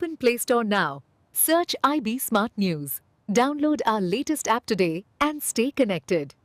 Open Play Store now. Search IB Smart News. Download our latest app today and stay connected.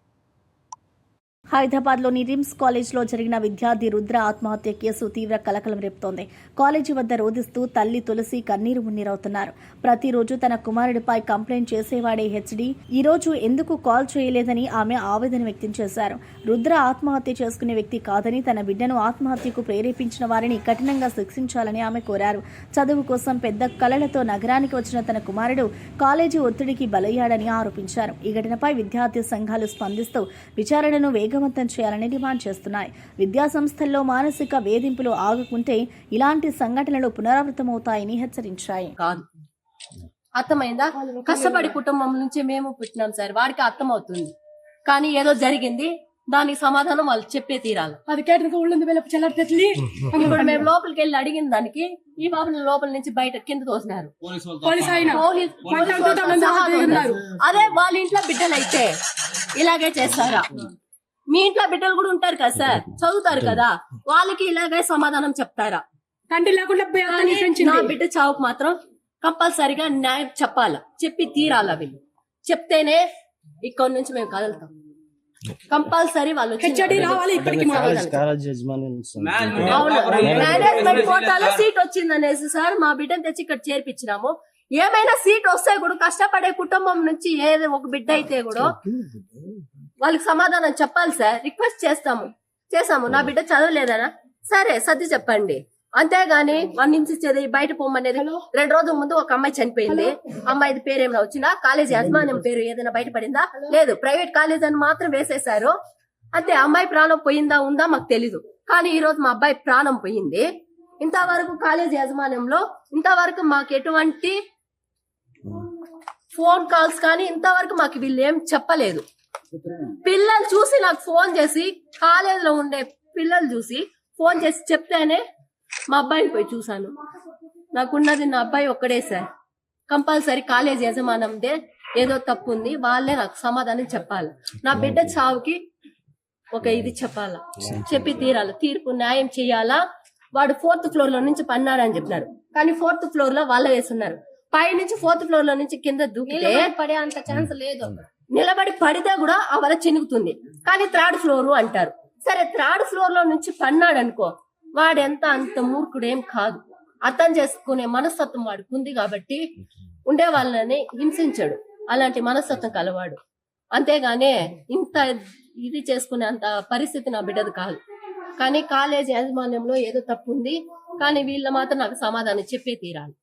హైదరాబాద్లోని రిమ్స్ కాలేజ్లో జరిగిన విద్యార్థి రుద్ర ఆత్మహత్య case తీవ్ర కలకలం రేపుతోంది. కాలేజీ వద్ద రోధిస్తూ తల్లి తులసి కన్నీరు మున్నీరవుతున్నారు. ప్రతిరోజు తన కుమారుడిపై కంప్లైంట్ చేసేవాడే హెచ్డి ఈ రోజు ఎందుకు కాల్ చేయలేదని ఆమె ఆవేదన వ్యక్తం చేశారు. రుద్ర ఆత్మహత్య చేసుకునే వ్యక్తి కాదని తన బిడ్డను ఆత్మహత్యకు ప్రేరేపించిన వారిని కఠినంగా శిక్షించాలని ఆమె కోరారు. చదువు కోసం పెద్ద కలలతో నగరానికి వచ్చిన తన కుమారుడు కాలేజీ ఒత్తిడికి బలయ్యాడని ఆరోపించారు. ఈ ఘటనపై విద్యార్థి సంఘాలు స్పందిస్తూ విచారణను వేగ వేగవంతం చేయాలని డిమాండ్ చేస్తున్నాయి. విద్యా సంస్థల్లో మానసిక వేధింపులు ఆగకుంటే ఇలాంటి సంఘటనలు పునరావృతమవుతాయని హెచ్చరించాయి. కాదు. అర్థమైందా? కష్టపడి కుటుంబం నుంచి మేము పుట్టినాం సార్. వాడికి అర్థం అవుతుంది కానీ ఏదో జరిగింది దానికి సమాధానం వాళ్ళు చెప్పే తీరాలి. అది కేటరికి ఇప్పుడు మేము లోపలికి వెళ్ళి అడిగిన దానికి ఈ బాబుని లోపల నుంచి బయట కింద తోసినారు. అదే వాళ్ళ ఇంట్లో బిడ్డలు అయితే ఇలాగే చేస్తారా? మీ ఇంట్లో బిడ్డలు కూడా ఉంటారు కదా సార్? చదువుతారు కదా? వాళ్ళకి ఇలాగే సమాధానం చెప్తారా? తండ్రి లేకుండా నా బిడ్డ చావుకు మాత్రం కంపల్సరిగా న్యాయం చెప్పాల? చెప్పి తీరాల వీళ్ళు? చెప్తేనే ఇక్కడ నుంచి మేము కదులుతాం. కంపల్సరీ వాళ్ళు రావాలి మేనేజ్మెంట్ కోటాలో సీట్ వచ్చింది అనేసి సార్ మా బిడ్డను తెచ్చి ఇక్కడ చేర్పించినాము. ఏమైనా సీట్ వస్తే కూడా కష్టపడే కుటుంబం నుంచి ఏది ఒక బిడ్డ అయితే కూడా వాళ్ళకి సమాధానం చెప్పాలి సార్. రిక్వెస్ట్ చేస్తాము. చేసాము నా బిడ్డ చదవలేదనా? సరే సర్ది చెప్పండి. అంతేగాని వన్ నుంచి చదివి బయట పోమనేది రెండు రోజుల ముందు ఒక అమ్మాయి చనిపోయింది. అమ్మాయి పేరు ఏమైనా వచ్చిందా? కాలేజ్ యాజమాన్యం పేరు ఏదైనా బయటపడిందా? లేదు. ప్రైవేట్ కాలేజ్ అని మాత్రం వేసేశారు. అంతే అమ్మాయి ప్రాణం పోయిందా ఉందా మాకు తెలీదు. కానీ ఈ రోజు మా అబ్బాయి ప్రాణం పోయింది. ఇంతవరకు కాలేజ్ యాజమాన్యంలో ఇంతవరకు మాకు ఎటువంటి ఫోన్ కాల్స్ కానీ ఇంతవరకు మాకు వీళ్ళు ఏం చెప్పలేదు. పిల్లలు చూసి నాకు ఫోన్ చేసి కాలేజీలో ఉండే పిల్లలు చూసి ఫోన్ చేసి చెప్తేనే మా అబ్బాయిని పోయి చూశాను. నాకున్నది నా అబ్బాయి ఒక్కడే సార్. Compulsory college యజమానందే. ఏదో తప్పు ఉంది వాళ్ళే నాకు సమాధానం చెప్పాలి. నా బిడ్డ చావుకి ఒక ఇది చెప్పాలా? చెప్పి తీరాలి. తీర్పు న్యాయం చేయాలా? వాడు ఫోర్త్ ఫ్లోర్లో నుంచి పన్నాడని చెప్పినారు. కానీ ఫోర్త్ ఫ్లోర్లో వాళ్ళ వేసున్నారు. పై నుంచి ఫోర్త్ ఫ్లోర్లో నుంచి కింద దూకితే పడే అంత ఛాన్స్ లేదు. నిలబడి పడితే కూడా ఆ వల చినుగుతుంది కానీ థర్డ్ ఫ్లోర్ అంటారు. సరే థర్డ్ ఫ్లోర్లో నుంచి పన్నాడు అనుకో వాడెంత అంత మూర్ఖుడేం కాదు. అర్థం చేసుకునే మనస్తత్వం వాడికి ఉంది కాబట్టి ఉండే వాళ్ళని హింసించాడు. అలాంటి మనస్తత్వం కలవాడు. అంతేగాని ఇంత ఇది చేసుకునే అంత పరిస్థితి నా బిడ్డది కాదు. కానీ కాలేజ్ యాజమాన్యంలో ఏదో తప్పు ఉంది. కానీ వీళ్ళ మాత్రం నాకు సమాధానం చెప్పే తీరాలి.